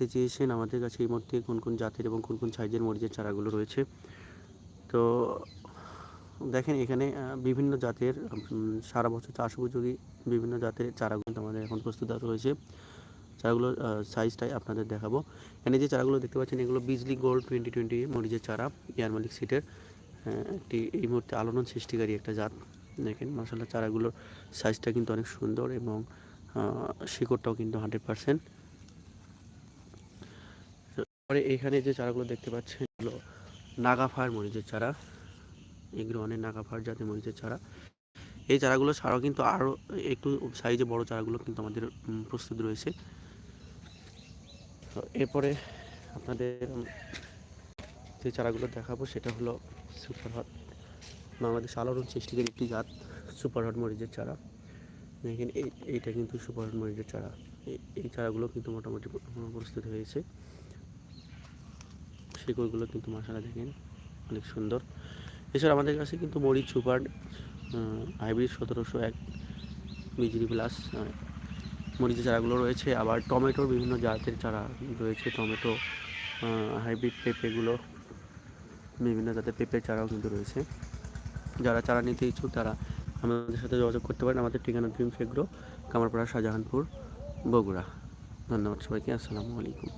জানতে চেয়েছেন আমাদের কাছে এই মধ্যে কোন কোন জাতের এবং কোন কোন সাইজের মরিচের চারাগুলো রয়েছে। তো দেখেন এখানে বিভিন্ন জাতের সারা বছর চাষ উপযোগী বিভিন্ন জাতের চারাগুলো আমাদের এখন প্রস্তুত রয়েছে। চারাগুলোর সাইজটাই আপনাদের দেখাবো। এখানে যে চারাগুলো দেখতে পাচ্ছেন, এগুলো বিজলি গোল্ড টোয়েন্টি টোয়েন্টি মরিচের চারা, ইয়ার মালিক সিটের একটি এই মুহূর্তে আলোড়ন সৃষ্টিকারী একটা জাত। দেখেন মশলা চারাগুলোর সাইজটা কিন্তু অনেক সুন্দর এবং শিকড়টাও কিন্তু হান্ড্রেড পারসেন্ট পরে এখানে যে চারাগুলো দেখতে পাচ্ছেন, এগুলো নাগাফার মরিচের চারা। এগুলো অনেক নাগাফার জাতের মরিচের চারা। এই চারাগুলো ছাড়াও কিন্তু আরও একটু সাইজে বড় চারাগুলো কিন্তু আমাদের প্রস্তুত রয়েছে। এরপরে আপনাদের যে চারাগুলো দেখাবো, সেটা হলো সুপার হট বাংলাদেশ আলোড়ন সৃষ্টিকারী একটি জাত সুপার হট মরিচের চারা। দেখেন, এই, এইটা কিন্তু সুপার হট মরিচের চারা। এই চারাগুলো কিন্তু মোটামুটি প্রস্তুত হয়েছে। শিকড়গুলো কিন্তু মশালা দেখেন, অনেক সুন্দর। এছাড়া আমাদের কাছে কিন্তু মরিচ, সুপার হাইব্রিড সতেরোশো এক বিজলি প্লাস মরিচের চারাগুলো রয়েছে। আবার টমেটোর বিভিন্ন জাতের চারা রয়েছে, টমেটো হাইব্রিড পেঁপেগুলো, বিভিন্ন জাতের পেঁপের চারাও কিন্তু রয়েছে। যারা চারা নিতে ইচ্ছুক তারা আমাদের সাথে যোগাযোগ করতে পারেন। আমাদের ঠিকানা ড্রিম ফেগ্রো, কামারপাড়া, শাহজাহানপুর, বগুড়া। ধন্যবাদ সবাইকে, আসসালামু আলাইকুম।